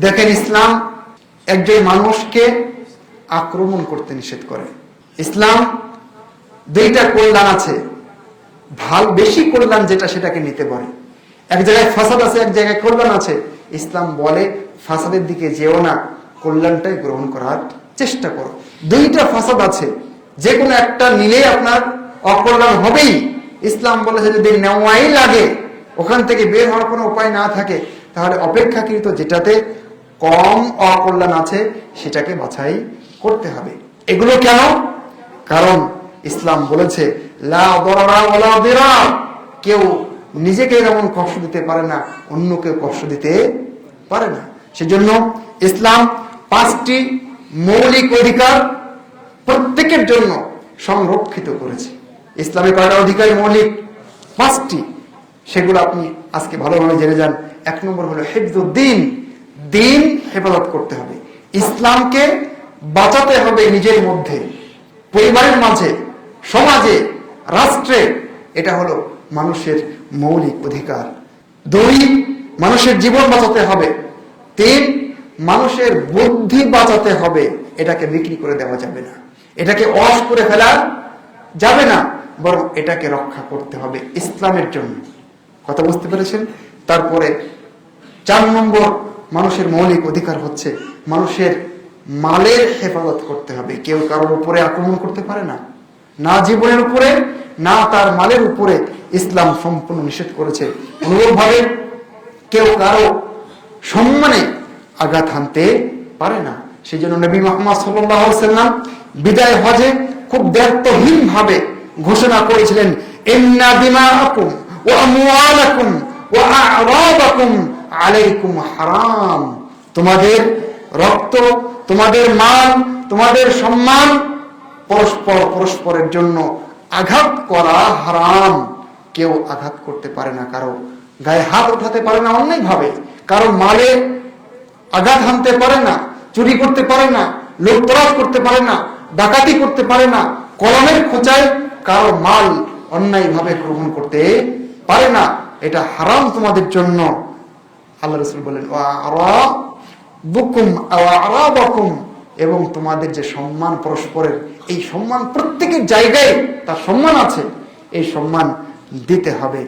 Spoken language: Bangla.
দেখেন, ইসলাম একজন মানুষকে আক্রমণ করতে নিষেধ করে। ইসলাম দুইটা কল্যাণ আছে। ভালো বেশি কল্যাণ যেটা সেটাকে নিতে পারে। এক জায়গায় ফাসাদ আছে, এক জায়গায় কল্যাণ আছে। ইসলাম বলে, ফাসাদের দিকে যেও না, কল্যাণটাই গ্রহণ করার চেষ্টা করো। দুইটা ফাসাদ আছে। যে কোনো একটা নিলেই আপনার অকল্যাণ হবেই। ইসলাম বলেছে যদি নেওয়াই লাগে, ওখান থেকে বের হওয়ার কোনো উপায় না থাকে, তাহলে অপেক্ষাকৃত যেটাতে কম অকল্যাণ আছে, সেটাকে বাছাই করতে হবে। এগুলো কেন? কারণ ইসলাম বলেছে কেউ নিজেকে যেমন কষ্ট দিতে পারে না, অন্যকে কষ্ট দিতে পারে না। সেজন্য ইসলাম পাঁচটি মৌলিক অধিকার প্রত্যেকের জন্য সংরক্ষিত করেছে। ইসলামে কয়টা অধিকার মৌলিক? পাঁচটি। সেগুলো আপনি আজকে ভালোভাবে জেনে যান। এক নম্বর হলো হেফজুদ্দিন। দিন হেফাজত করতে হবে। ইসলামকে বাঁচাতে হবে নিজের মধ্যে, পরিবারের মাঝে, সমাজে, রাষ্ট্রে। এটা হলো মানুষের মৌলিক অধিকার। দুই, মানুষের জীবন বাঁচাতে হবে। তিন, মানুষের বুদ্ধি বাঁচাতে হবে। এটাকে বিক্রি করে দেওয়া যাবে না। এটাকে অস করে ফেলা যাবে না, বরং এটাকে রক্ষা করতে হবে ইসলামের জন্য। কথা বুঝতে পেরেছেন? তারপরে চার নম্বর মানুষের মৌলিক অধিকার হচ্ছে মানুষের মালের হেফাজত করতে হবে। কেউ কারোর উপরে আক্রমণ করতে পারে না। না জীবনের উপরে, না তার মালের উপরে ইসলাম সম্পূর্ণ নিষেধ করেছে। অনুরূপভাবে কেউ কারও সম্মানে আঘাত হানতে পারে না। সেই জন্য নবী মোহাম্মদ সাল্লাম বিদায় হজে খুব দায়িত্বহীন ভাবে ঘোষণা করেছিলেন, ইন্না দিমাআকুম ওয়া আমওয়ালাকুম ওয়া আ'রাদাকুম আলাইকুম হারাম। তোমাদের রক্ত, তোমাদের মান, তোমাদের সম্মান পরস্পর পরস্পরের জন্য আঘাত করা হারাম। কেউ আঘাত করতে পারে না, কারও গায়ে হাত উঠাতে পারে না অন্যায় ভাবে কারও মালে আঘাত হানতে পারে না, চুরি করতে পারে না লোকতরাজ করতে পারে না, ডাকাতি করতে পারে না, কলমের খোঁচায় কারও মাল অন্যায় ভাবে গ্রহণ করতে পারে না। এটা হারাম তোমাদের জন্য। আল্লাহ রসুল বলেন বুকুম আরাবাকুম এবং তোমাদের যে সম্মান পরস্পরের, এই সম্মান প্রত্যেকের জায়গায় তার সম্মান আছে, এই সম্মান দিতে হবে।